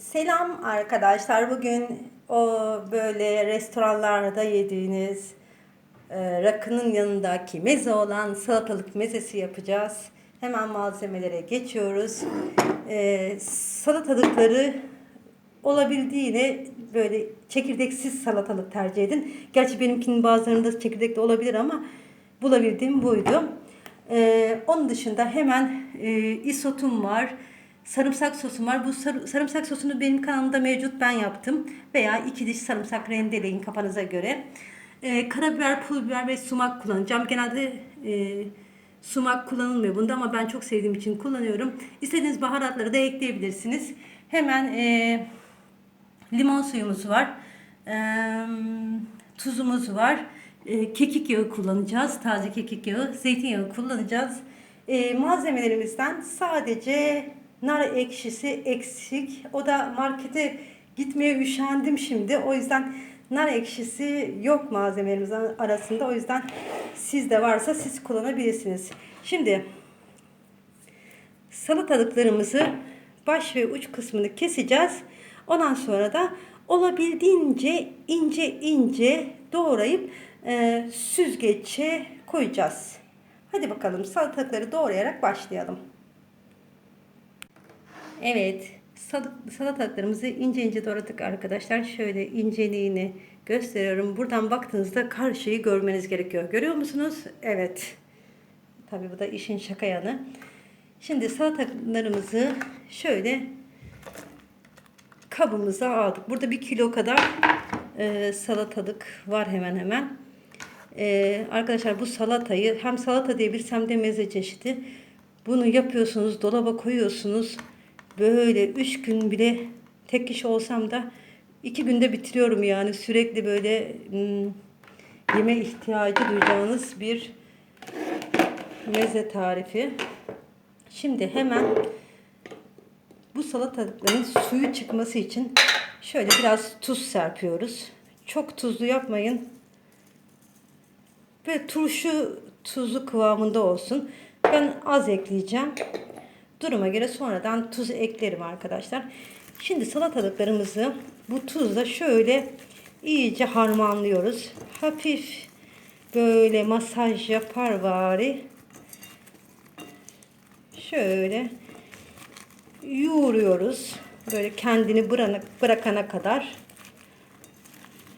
Selam arkadaşlar. Bugün o böyle restoranlarda yediğiniz e, rakının yanındaki meze olan salatalık mezesi yapacağız. Hemen malzemelere geçiyoruz. E, salatalıkları olabildiğine böyle çekirdeksiz salatalık tercih edin. Gerçi benimkinin bazılarında çekirdekli olabilir ama bulabildiğim buydu. Ee, onun dışında hemen e, isotum var. Sarımsak sosum var. Bu sar- sarımsak sosunu benim kanalımda mevcut. Ben yaptım. Veya iki diş sarımsak rendeleyin kafanıza göre. Ee, karabiber, pul biber ve sumak kullanacağım. Genelde e, sumak kullanılmıyor bunda ama ben çok sevdiğim için kullanıyorum. İstediğiniz baharatları da ekleyebilirsiniz. Hemen e, limon suyumuz var. Eee, tuzumuz var. Eee, kekik yağı kullanacağız. Taze kekik yağı. Zeytinyağı kullanacağız. Eee, malzemelerimizden sadece nar ekşisi eksik. O da markete gitmeye üşendim şimdi. O yüzden nar ekşisi yok malzemelerimizin arasında. O yüzden sizde varsa siz kullanabilirsiniz. Şimdi salatalıklarımızı baş ve uç kısmını keseceğiz. Ondan sonra da olabildiğince ince ince doğrayıp e, süzgeçe koyacağız. Hadi bakalım salatalıkları doğrayarak başlayalım. Evet sal- salatalıklarımızı ince ince doğradık arkadaşlar. Şöyle inceliğini gösteriyorum. Buradan baktığınızda karşıyı görmeniz gerekiyor. Görüyor musunuz? Evet. Tabii bu da işin şaka yanı. Şimdi salatalıklarımızı şöyle kabımıza aldık. Burada bir kilo kadar e, salatalık var hemen hemen. E, arkadaşlar bu salatayı hem salata diyebilirsem de meze çeşidi. Bunu yapıyorsunuz, dolaba koyuyorsunuz. Böyle üç gün bile tek kişi olsam da iki günde bitiriyorum yani. Sürekli böyle hmm, yeme ihtiyacı duyacağınız bir meze tarifi. Şimdi hemen bu salatalıkların suyu çıkması için şöyle biraz tuz serpiyoruz. Çok tuzlu yapmayın. Ve turşu tuzlu kıvamında olsun. Ben az ekleyeceğim. Duruma göre sonradan tuz eklerim arkadaşlar. Şimdi salatalıklarımızı bu tuzla şöyle iyice harmanlıyoruz. Hafif böyle masaj yapar vari. Şöyle yoğuruyoruz. Böyle kendini bırakana kadar.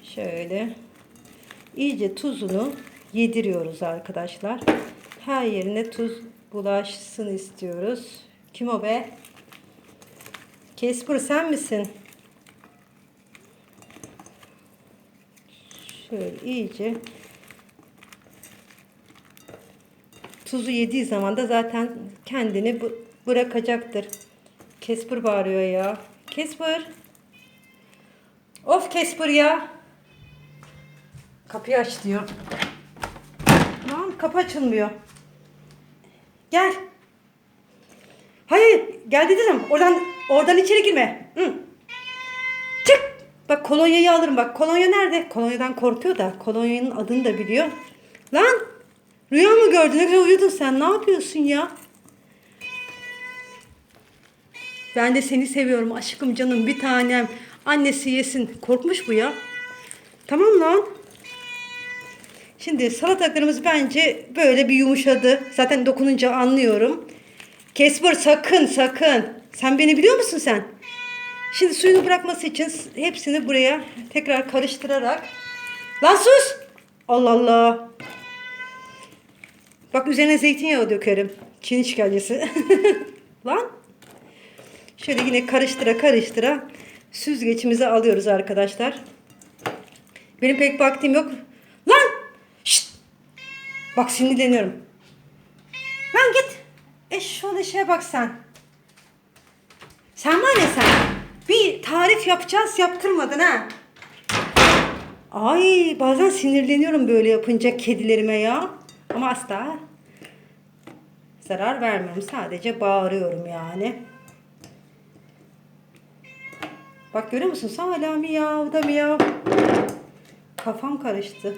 Şöyle iyice tuzunu yediriyoruz arkadaşlar. Her yerine tuz bulaşsın istiyoruz. Kim o be? Kesper sen misin? Şöyle iyice tuzu yediği zaman da zaten kendini bırakacaktır. Kesper bağırıyor ya. Kesper. Of Kesper ya. Kapıyı aç diyor. Lan kapı açılmıyor. Gel. Hayır gel dedim. Oradan oradan içeri girme. Hı. Çık. Bak kolonyayı alırım bak. Kolonya nerede? Kolonyadan korkuyor da kolonyanın adını da biliyor. Lan rüya mı gördün? Ne güzel uyudun sen. Ne yapıyorsun ya? Ben de seni seviyorum aşkım canım bir tanem. Annesi yesin. Korkmuş bu ya. Tamam lan. Şimdi salatalıklarımız bence böyle bir yumuşadı. Zaten dokununca anlıyorum. Kesper sakın sakın. Sen beni biliyor musun sen? Şimdi suyunu bırakması için hepsini buraya tekrar karıştırarak. Lan sus! Allah Allah. Bak üzerine zeytinyağı dökerim. Çin işgalcisi. Lan. Şöyle yine karıştıra karıştıra süzgeçimizi alıyoruz arkadaşlar. Benim pek vaktim yok. Lan! Şşt! Bak sinirleniyorum. Eşşoğlu işe bak sen. Sen var ya sen. Bir tarif yapacağız yaptırmadın ha. Ay bazen sinirleniyorum böyle yapınca kedilerime ya. Ama asla zarar vermiyorum. Sadece bağırıyorum yani. Bak görüyor musun? Hala miyav da miyav. Kafam karıştı.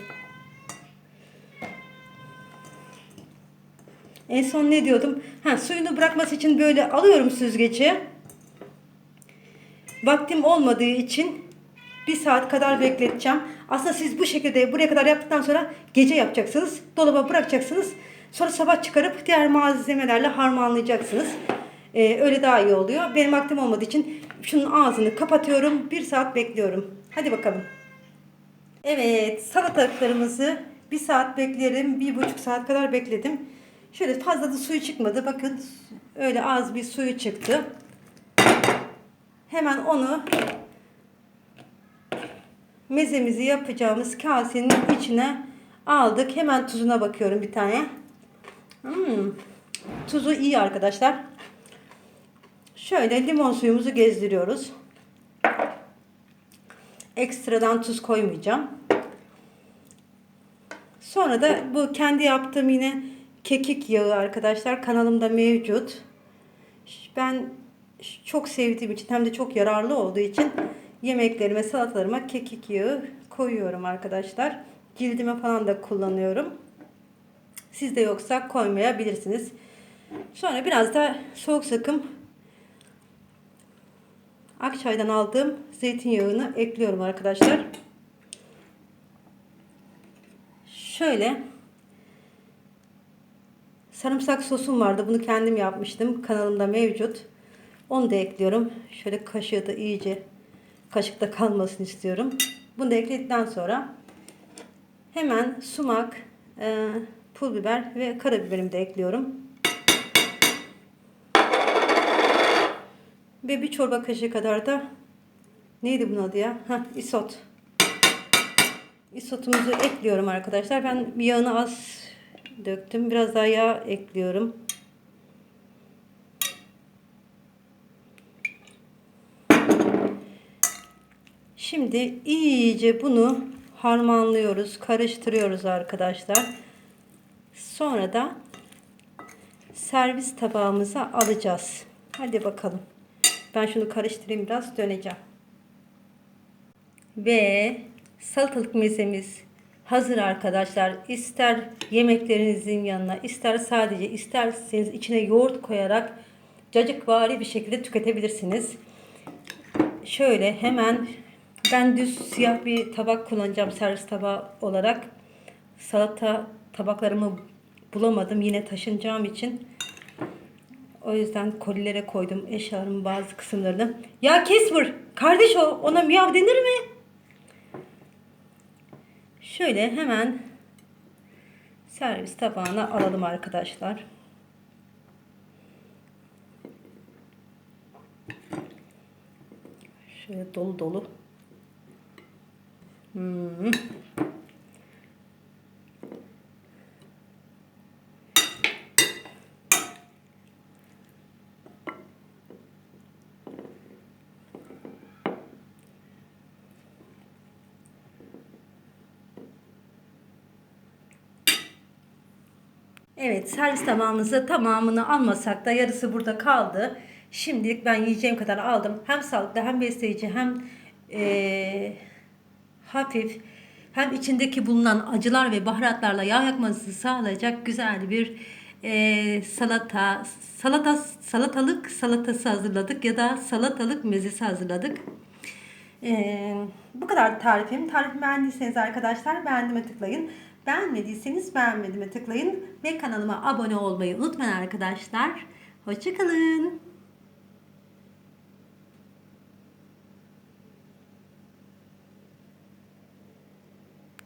En son ne diyordum? Ha, suyunu bırakması için böyle alıyorum süzgeci. vaktim olmadığı için bir saat kadar bekleteceğim. Aslında siz bu şekilde buraya kadar yaptıktan sonra gece yapacaksınız. Dolaba bırakacaksınız. Sonra sabah çıkarıp diğer malzemelerle harmanlayacaksınız. Ee, öyle daha iyi oluyor. Benim vaktim olmadığı için şunun ağzını kapatıyorum. Bir saat bekliyorum. Hadi bakalım. Evet salatalıklarımızı bir saat beklerim. Bir buçuk saat kadar bekledim. Şöyle fazla da suyu çıkmadı. Bakın öyle az bir suyu çıktı. Hemen onu mezemizi yapacağımız kasenin içine aldık. Hemen tuzuna bakıyorum bir tane. Hmm, tuzu iyi arkadaşlar. Şöyle limon suyumuzu gezdiriyoruz. Ekstradan tuz koymayacağım. Sonra da bu kendi yaptığım yine kekik yağı arkadaşlar kanalımda mevcut. Ben çok sevdiğim için hem de çok yararlı olduğu için yemeklerime, salatalarıma kekik yağı koyuyorum arkadaşlar. Cildime falan da kullanıyorum. Sizde yoksa koymayabilirsiniz. Sonra biraz da soğuk sıkım Akçay'dan aldığım zeytinyağını ekliyorum arkadaşlar. Şöyle sarımsak sosum vardı. Bunu kendim yapmıştım. Kanalımda mevcut. Onu da ekliyorum. Şöyle kaşığı da iyice kaşıkta kalmasını istiyorum. Bunu da ekledikten sonra hemen sumak, e, pul biber ve karabiberimi de ekliyorum. Ve bir çorba kaşığı kadar da neydi bunun adı ya? Heh, isot. Isotumuzu ekliyorum arkadaşlar. Ben yağını az döktüm. Biraz daha yağ ekliyorum. Şimdi iyice bunu harmanlıyoruz, karıştırıyoruz arkadaşlar. Sonra da servis tabağımıza alacağız. Hadi bakalım. Ben şunu karıştırayım biraz döneceğim. Ve salatalık mezemiz hazır arkadaşlar. İster yemeklerinizin yanına ister sadece isterseniz içine yoğurt koyarak cacıkvari bir şekilde tüketebilirsiniz. Şöyle hemen ben düz siyah bir tabak kullanacağım servis tabağı olarak. Salata tabaklarımı bulamadım yine taşınacağım için. O yüzden kolilere koydum eşyalarımın bazı kısımlarını. Ya Kesper, kardeş o, ona miyav denir mi? Şöyle hemen servis tabağına alalım arkadaşlar. Şöyle dolu dolu. Hmm. Evet servis tabağımızı tamamını almasak da yarısı burada kaldı. Şimdilik ben yiyeceğim kadar aldım. Hem sağlıklı hem besleyici hem eee, hafif hem içindeki bulunan acılar ve baharatlarla yağ yakmasını sağlayacak güzel bir eee, salata salata salatalık salatası hazırladık ya da salatalık mezesi hazırladık. Ee, bu kadar tarifim. Tarifimi beğendiyseniz arkadaşlar beğendime tıklayın. Beğenmediyseniz beğenmedime tıklayın. Ve kanalıma abone olmayı unutmayın arkadaşlar. Hoşçakalın.